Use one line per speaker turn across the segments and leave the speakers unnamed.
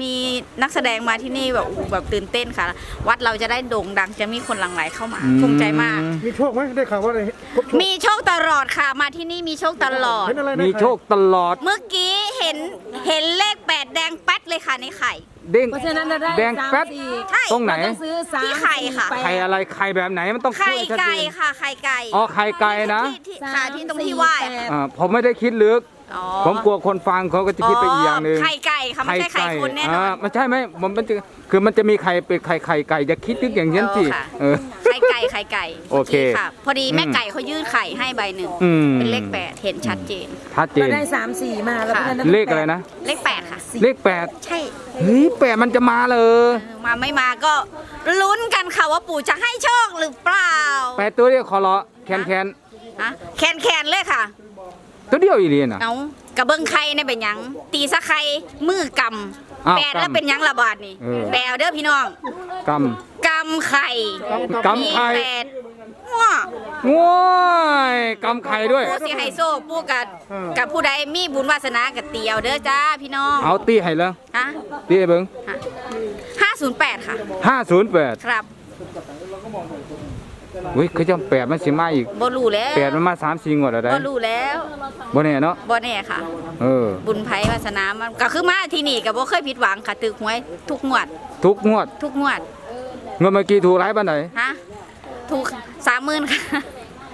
มีนักแสดงมาที่นี่แบบโอ้โหแบบตื่นเต้นค่ะ วัดเราจะได้โด่งดังจะมีคนหลั่งไหลเข้ามาภูมิใจมาก
มีโชคไหมได้ข่าวว่าอะไรครบโชค
มีโชคตลอดค่ะ มาที่นี่มีโชคตลอด
เห็นอะไรนะ
มีโชคตลอด
เมื่อกี้ เห็นเห็นเลขแปดแดงแป๊ดเลยค่ะในไข่
เด้ง
เพราะฉะนั้นเราได้
แดงแป๊ด
สามสี่
ใช่
ตรงไหน
ต้องซื้อสาม
ที่ไข่ค่ะ
สี่แปด
ไข่อะไรไข่แบบไหนมันต้อง
ไข่
พูดให้ชัด
ไก่
เจน
ค่ะไข่ไก่
อ๋อไข่ไก่นะ
ที่ที่ค่ะที่ตรงที่ไหว้ค่ะ
อ่าผมไม่ได้คิดลึก
อ๋อ
ผมกลัวคนฟังเขาก็จะคิดไปอีกอย่างหนึ่ง
ไข่ไก่ค่ะไม่ใช่ไข่คนแน่นอนา
ไม่ใช่ไหมมันมันจะคือมันจะมีไข่เป็นไข่ไข่ไก่จะคิดลึกอย่างนี้นสิ
เออค่ะ
เออ
ไข่ไก่ไข่ไก่
โอเค
มื่กี้ค่ะ พอดีแม่
อืม
ไก่เขายื่นไข่ให้ใบหนึ่ง
อืม
เป็นเลขแปดเห็นชัดเจน
ชัดเจ
เรา
น
ได้สามสี่มาแล้ว
ค่ะ
พราฉนั้น
เลขอะไรนะ
เลขแปดค่ะ
เลขแปด
ใช่
เฮ้ยแปดมันจะมาเลย
เออมาไม่มาก็ลุ้นกันค่ะว่าปู่จะให้โชคหรือเปล่า
แปดตัวเดียวขอเลาะแคนแคน
ฮะแคนแคนเลยค่ะ
ตัวเดียวอีเลียนอะ
เอากระเบื้องไข่ในเป็นหยัง ตีสะไข่มือก
อ้าวำ
แปดแล้ว
กำ
เป็นหยังระบาดนี่
เออ
แปลเด้อพี่น้อง
ก
กำไข่ำ
กำไข่
มีแปดว้า
ง้วยกำไข่ด้วย
ผู้สิไฮโซผู้กับกับผู้ใดมีบุญวาสนากับเตียวเด้อจ้าพี่น้อง
เอาตีให้แล้ว
ฮะ
ตีให้เบิ้ง
ห้าศูนย์แปดค่ะ
ห้าศูนย์แปด
ครับ
อุ้ยคือจังแปดมันสิมาอีก
บ่รู้แล้ว
แปดมันมาสามสี่งวดแล้วได้
บ่รู้แล้ว
บ่แน่เนาะ
บ่แน่ค่ะ
เออ
บุญไผวาสนามันก็คือมาที่นี่ก็บ่เคยผิดหวังค่ะตึกหวยทุกงวด
ทุกงวด
ทุกงวด
งวดเมื่อกี้ถูกหลายปานใด
ฮะถูกสามหมื่นค่ะ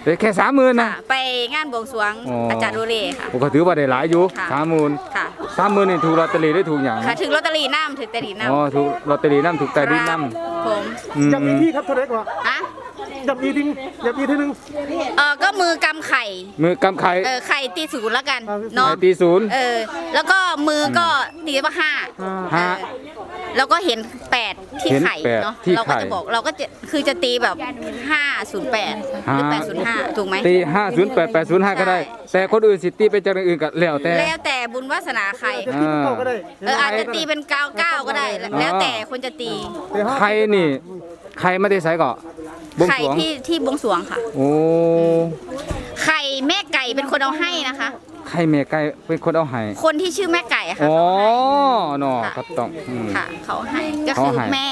ได้แค่สามหมื่นนะ
ค่ะไปงานบวงสรวง
อ๋ออ
อาจารย์โรเล่ค่ะ
ผมก็ถือว่าได้หลายอยู่
ค่ะ
สามหมื่น
ค่ะ
สามหมื่นนี่ถูกลอตเตอรี่ได้ถูกอย่าง
ค่ะ ถึงลอตเตอรี่น้ำถึงแต่ดีน้ำ
อ๋อถูกลอตเตอรี่น้ำถูกแต่ดินน้
ผมำ
อืม
จับอีกที่ครับเท่าไหร่กว่า
ฮะ
จับอีทิ้งจับอีทีหนึง
เออก็มือกำไข่
มือกำไข่
เออไข่ตีศูนย์แล้วกัน
อ่
เนาะ
ไข่ตีศูนย์
เออ แล้วก็มือก็ตีว่าห้า
ห้า
เออแล้วก็เห็นแปดที่
เห็น
ไข่
แปด
เนาะ
ที่
เราก็
ไข่
จะบอกเราก็จะคือจะตีแบบห้าศูนย์แปดหรือแปดศูนย์ห้าถูกไหม
ตีห้าศูนย์แปดแปดศูนย์ห้าก็ได้ แต่คนอื่นสิตีไปจากอย่างอื่นก็แล้วแต่
แล้วแต่บุญวาสนาใคร
จะที่เก้าก็ได้
เอออาจจะตีเป็นเก้าเก้าก็ได้ แล้วแต่คนจะตี
แต่ห้า
ใครนี่ใครไม่ได้ใส่ก็ บวง
ไข่
สรวง
ที่ที่บวงสรวงค่ะ
โอ้
ไข่แม่ไก่เป็นคนเอาให้นะคะ
ใครแม่ไก่เป็นคนเอาให้
คนที่ชื่อแม่ไก่ค่ะ
อ๋อ
เขาให้
เนาะ
ค่ะ
ก็ต้องอืม
ค่ะ เขาให้ก็
เขา
คือ
ให้
แม่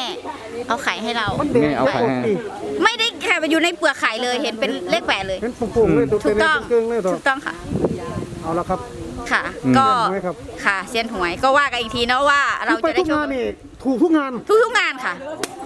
เอาไข่ให้เรา
มันแดง
นี่เอาไข่ให้
ปี
ไม่ได้ไข่ไปอยู่ในเปลือกไข่เลยเห็นเป็นเลขแปดเลย
เห็นปุ่งๆเลยตัว
ถู
เต็
ก
ม
ต้อง
เกลืองเลยตัว
ถูกต้องค่ะ
เอาละครับ
ค่ะ
อืม
ก็
เห็นไหมครับ
ค่ะเซียนหวยก็ว่ากันอีกทีเนาะว่าเรา
ไป
จะได้
ทุก
โชค
งานนี่ ถูกทุกงาน
ทุกทุกๆงานค่ะ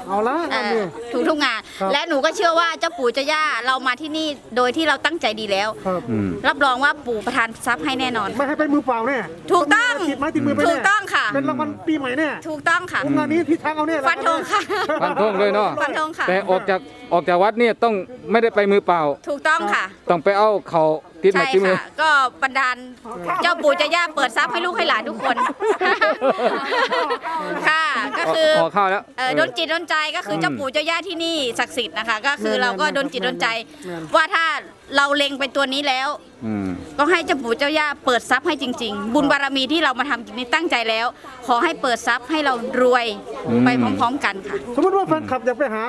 เอาละ
เอ
อัน
อ
นี้
ถูกทุกงาน
ครับ
และหนูก็เชื่อว่าเจ้าปู่เจ้าย่าเรามาที่นี่โดยที่เราตั้งใจดีแล้ว
ครับ
อืม
รับรองว่าปู่ประทานทรัพย์ให้แน่นอน
ไม่ให้ไปมือเปล่าแน่
ถูกต้อง
ติดไม้ติดมือไป
ถู
แน่
กต้องค่ะ
เป็นรางวัลปีใหม่แน่
ถูกต้องค่ะ
วงงานนี้ที่ทางเอาแน่
ฟันธงค่ะ
ฟันธงเลยเนาะ
ฟันธงค่ะ
แต่ออกจากออกจากวัดเนี่ยต้องไม่ได้ไปมือเปล่า
ถูกต้องค่ะ
ต้องไปเอาเขา ติดไมา
ใช่
ที่มือ
ค่ะ ก็บันดาลเจ้าปู่เจ้าย่าเปิดทรัพย์ให้ลูกให้หลานทุกคน ค่ะก็คือ
ขอข้าวแล้ว
เออดนจิตดนใจก็คือเจ้าปู่เจ้าย่าที่นี่ศักดิ์สิทธิ์นะคะ ก็คือเราก็ดนจิตดนใจ ว่าถ้าเราเล็งไปตัวนี้แล้ว
อืม
ก็ให้เจ้าปู่เจ้าย่าเปิดทรัพย์ให้จริง ๆ บุญบารมีที่เรามาทำจริงๆตั้งใจแล้ว ขอให้เปิดทรัพย์ให้เรารวย
อืม
ไปพร้อมๆกันค่ะ
สมมติว่าแฟนคลับอยากไปหา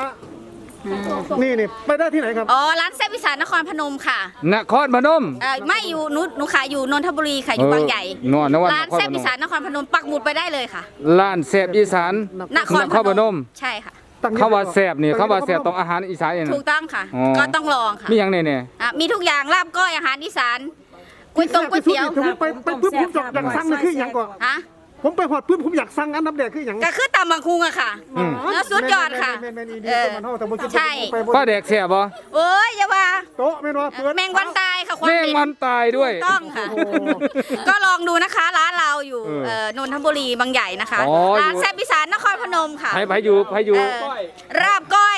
นี่นี่ไปได้ที่ไหนครับ
อ๋อ ร้านแซ่บอีสานนครพนมค่ะ
นครพนม
เอ่อไม่อยู่หนูหนูขายอยู่นนทบุรีค่ะอยู่บางใหญ่
เออนอนนะวัน
ร้าน
นคร
แซ่บ
พน
อี
ม
สานนครพนมปักหมุดไปได้เลยค่ะ
ร้านแซ่บอีสาน
นคร
นครพนม
ใช่ค่ะ
เขาว่าแซ่บนี่เขาว่าแซ่บต้องอาหารอีสานเอง
ถูกต้องค่ะ
อ๋อ
ก็ต้องลองค่ะ
มีหยังแน่
อะมีทุกอย่างลาบก้อยอาหารอีสานก๋วยตงก๋วยเตี๋ยว
ผมไปไปปุ๊บผมอยากสั่งเลยคืออย่างก่อน
ฮะ
ผมไปหอดปุ๊บผมอยากสั่งอันดับแรกคืออย่าง
ก็คือตำบังคุงอะค่ะ
ๆอืม
แล้วสุดยอดค่ะ
แม่นๆๆๆ
เออ
มันเท่าแต่บ่คิดว่า
ใช่
ไปบ่
ป้าแดกแซ่บบ่
โอ้ยอย่าว่า
โต๊ะแม่นว่าเปิด
แมงวันตายค่ะความ
แม่ง
เหม็
วันตายด้วย
ถูกต้องค่ะ
โอ้โห
ก็ลองดูนะคะร้านเราอยู่
เออ
เอ่อนนทบุรีบางใหญ่นะคะ
อ๋ออยู่
ร้านแซ่บอีสานนครพนมค่ะ
ไผไผอยู่ไผอยู่
เออ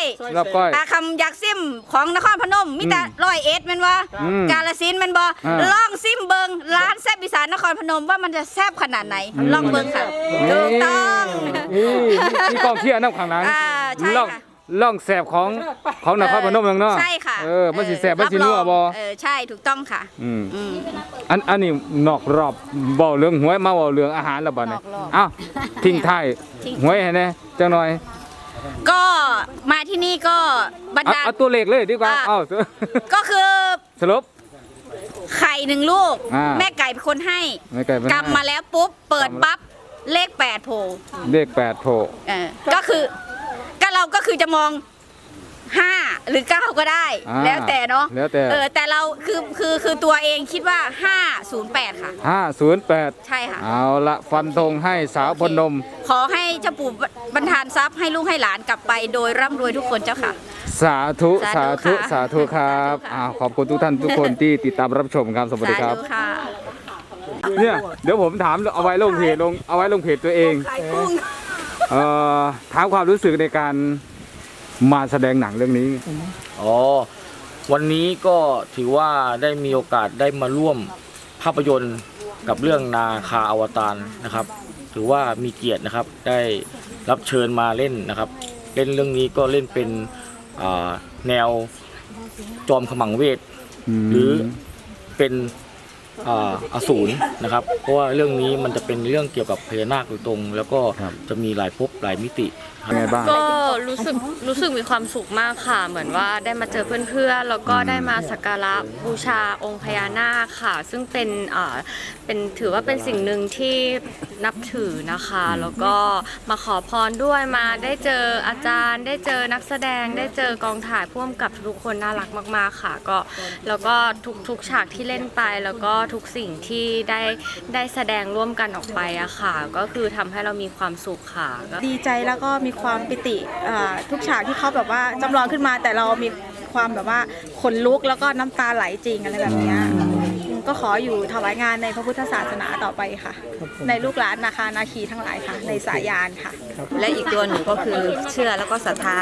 ราบก้อย
รับก้อย
อาคำอยากซิมของนครพนมมิแต่ร้อยเอ็ดแมันว่า
อืม
กาลสินธุ์แมันบอ
อ่า
ลองซิมเบิงร้านแซ่บอีสานนครพนมว่ามันจะแซ่บขนาดไหนลองเบิงค่ะถูกต้อง
นี่มีกองเชียร์น้ำข้างหลัง
อ่าใช่
ล่อง
ค่ะ
ล่องแสบของของนครพนมเมืองเนาะ
ใช่ค่ะ
เออมันสิแสบมันสินัว
รับร
บ่
องเออใช่ถูกต้องค่ะ
อืม
อืม
อันอันนี้นอกรอบเว้าเรื่องหวยมาเว้าเรื่องอาหารแล้วบัดนี้
นอกรอบ
อ้าวทิ้งท้าย
ทิ้ง
หวยให้แน่จังหน่อย
ก็มาที่นี่ก็บรร
เอา
ดา
เอาตัวเลขเลยดีกว่า
อะ
เอา
ก็คือ
สรุป
ไข่หนึ่งลูก
อ่า
แม่ไก่เป็นคนให้
ไม่ไกลไม่
กำมาแล้วปุ๊บ เปิดปั๊บเลขแปดโผล่
เลขแปดโผล่
เออก็คือก็เราก็คือจะมอง ห้าหรือเก้าก็ได้
อ่า
แล้วแต่เนาะ
แล้วแต่
เออแต่เราคือคือคือตัวเองคิดว่า508ค่ะ
ห้าศูนย์แปด
ใช่ค่ะ
เอาละฟันธงให้สาวพลนม
ขอให้เจ้าปู่บรรทานทรัพย์ให้ลูกให้หลานกลับไปโดยร่ำรวยทุกคนเจ้าค่ะ
สาธุสา
สาธุ
ธุ
ค่ะ
สาธุครับ
สาธุค่ะ
อ้าวขอบคุณทุกท่านทุกคนที่ติดตามรับชมครับสวัสดีครับ
สาธุค่ะ
เนี่ยเดี๋ยวผมถามเอาไว้ลงเพจลงเอาไว้ลงเพจตัวเองเอ่อถามความรู้สึกในการ มาแสดงหนังเรื่องนี้
อ๋อ วันนี้ก็ถือว่าได้มีโอกาสได้มาร่วมภาพยนตร์กับเรื่องนาคาอวตารนะครับ ถือว่ามีเกียรตินะครับ ได้รับเชิญมาเล่นนะครับ เล่นเรื่องนี้ก็เล่นเป็นอ่าแนวจอมขมังเวท หรือเป็น อ่าอสูรนะครับ เพราะว่าเรื่องนี้มันจะเป็นเรื่องเกี่ยวกับพญานาคโดยตรง แล้วก็
ครับ
จะมีหลายภพหลายมิติ
เป็นไงบ้าง
ก็รู้สึกรู้สึกมีความสุขมากค่ะ เหมือนว่าได้มาเจอเพื่อนๆแล้วก็ได้มาสักการะบูชาองค์พญานาคค่ะ ซึ่งเป็นเอ่อเป็นถือว่าเป็นสิ่งหนึ่งที่นับถือนะคะ แล้วก็มาขอพรด้วยมาได้เจออาจารย์ ได้เจอนักแสดง ได้เจอกองถ่ายพ่วงกับทุกคนน่ารักมาก ๆค่ะ ก็แล้วก็ทุกทุกฉากที่เล่นไป แล้วก็ทุกสิ่งที่ได้ได้แสดงร่วมกันออกไปอะค่ะ ก็คือทำให้เรามีความสุขค่ะก็
ดีใจแล้วก็มีความปิติอ่าทุกฉากที่เขาแบบว่าจำลองขึ้นมาแต่เรามีความแบบว่าขนลุกแล้วก็น้ำตาไหลจริงอะไรแบบเนี้ย ก็ขออยู่ถวายงานในพระพุทธศาสนาต่อไปค่ะ ในลูกหลานนาคานาคีทั้งหลายค่ะ ในสายานค่ะ
และอีกตัวหนึ่งก็คือเชื่อแล้วก็ศรัทธา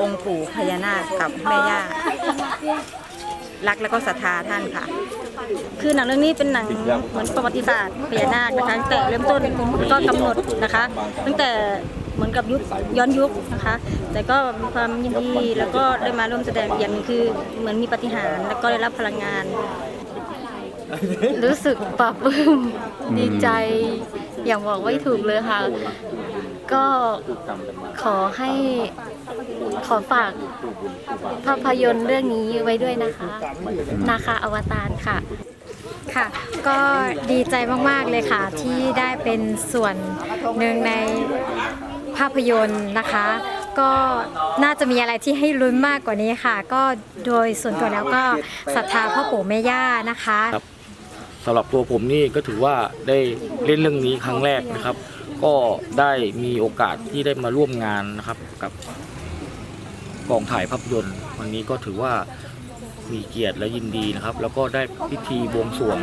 องค์ปู่พญานาคกับแม่ย่ารักแล้วก็ศรัทธาท่านค่ะ
คือหนังเรื่องนี้เป็นหนังเหมือนประวัติศาสตร์พญานาคนะคะตั้งแต่เริ่มต้นก็กำหนดนะคะ ตั้งแต่เหมือนกับยุคย้อนยุคนะคะ แต่ก็มีความยินดีแล้วก็ได้มาร่วมแสดงอีกอย่างหนึงคือเหมือนมีปาฏิหารย์แล้วก็ได้รับพลังงาน
รู้สึกปลาบปลื้มดีใจอย่างบอกไม่ถูกเลยค่ะ ก็ขอให้ขอฝากภาพยนตร์เรื่องนี้ไว้ด้วยนะคะ นาคาอวตารค่ะ
ค่ะ ก็ดีใจมาก ๆ เลยค่ะ ที่ได้เป็นส่วนหนึ่งในภาพยนตร์นะคะ ก็น่าจะมีอะไรที่ให้ลุ้นมากกว่านี้ค่ะ ก็โดยส่วนตัวแล้วก็ศรัทธาพ่อปู่แม่ย่านะคะ
ครับ สำหรับตัวผมนี่ก็ถือว่าได้เล่นเรื่องนี้ครั้งแรกนะครับ ก็ได้มีโอกาสที่ได้มาร่วมงานนะครับกับกองถ่ายภาพยนตร์ วันนี้ก็ถือว่ามีเกียรติและยินดีนะครับ แล้วก็ได้พิธีบวงสรวง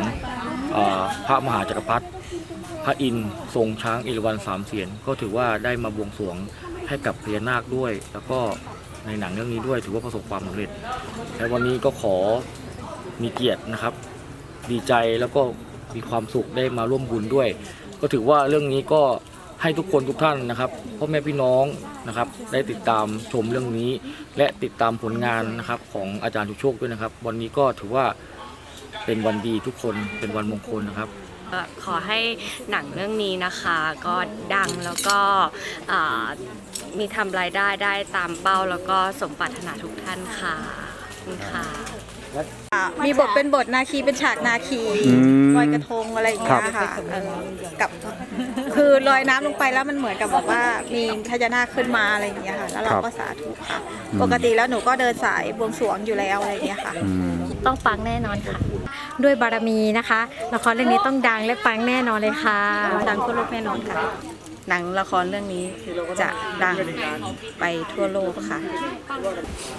พระมหาจักรพรรดิพระอินทร์ทรงช้างเอราวัณสามเสียนก็ถือว่าได้มาบวงสรวงให้กับพญานาคด้วย แล้วก็ในหนังเรื่องนี้ด้วยถือว่าประสบความสำเร็จ และวันนี้ก็ขอมีเกียรตินะครับ ดีใจแล้วก็มีความสุขได้มาร่วมบุญด้วย ก็ถือว่าเรื่องนี้ก็ให้ทุกคนทุกท่านนะครับพ่อแม่พี่น้องนะครับได้ติดตามชมเรื่องนี้ และติดตามผลงานนะครับของอาจารย์ทุกโชคด้วยนะครับ วันนี้ก็ถือว่าเป็นวันดีทุกคนเป็นวันมงคลนะครับ
ก็ขอให้หนังเรื่องนี้นะคะก็ดังแล้วก็อ่ามีทำรายได้ได้ตามเป้าแล้วก็สมปรารถนาทุกท่านค่ะขอบคุณค่ะ
มีบทเป็นบทนาคีเป็นฉากนาคี
อืม
ลอยกระทงอะไรอย่างเงี้ยค่ะเออกับ คือลอยน้ำลงไปแล้วมันเหมือนกับแบบว่ามีพญานาคขึ้นมาอะไรอย่างเงี้ยค่ะ แล้วเรา
ครับ
ก็สาธุค่ะ ปกติแล้วหนูก็เดินสายบวงสรวงอยู่แล้วอะไรอย่างเงี้ยค่ะ
อืม
ต้องปังแน่นอนค่ะ
ด้วยบารมีนะคะละครเรื่องนี้ต้องดังและปังแน่นอนเลยค่ะ
ดังทั่วโลกแน่นอนค่ะ
หนังละครเรื่องนี้จะดังไปทั่วโลกค่ะ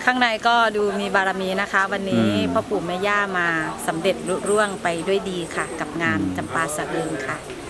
ข้างในก็ดูมีบารมีนะคะ วันนี้
อืม
พ่อปู่แม่ย่ามาสำเร็จลุร่วงไปด้วยดีค่ะ กับงานจำปาสะเริงค่ะ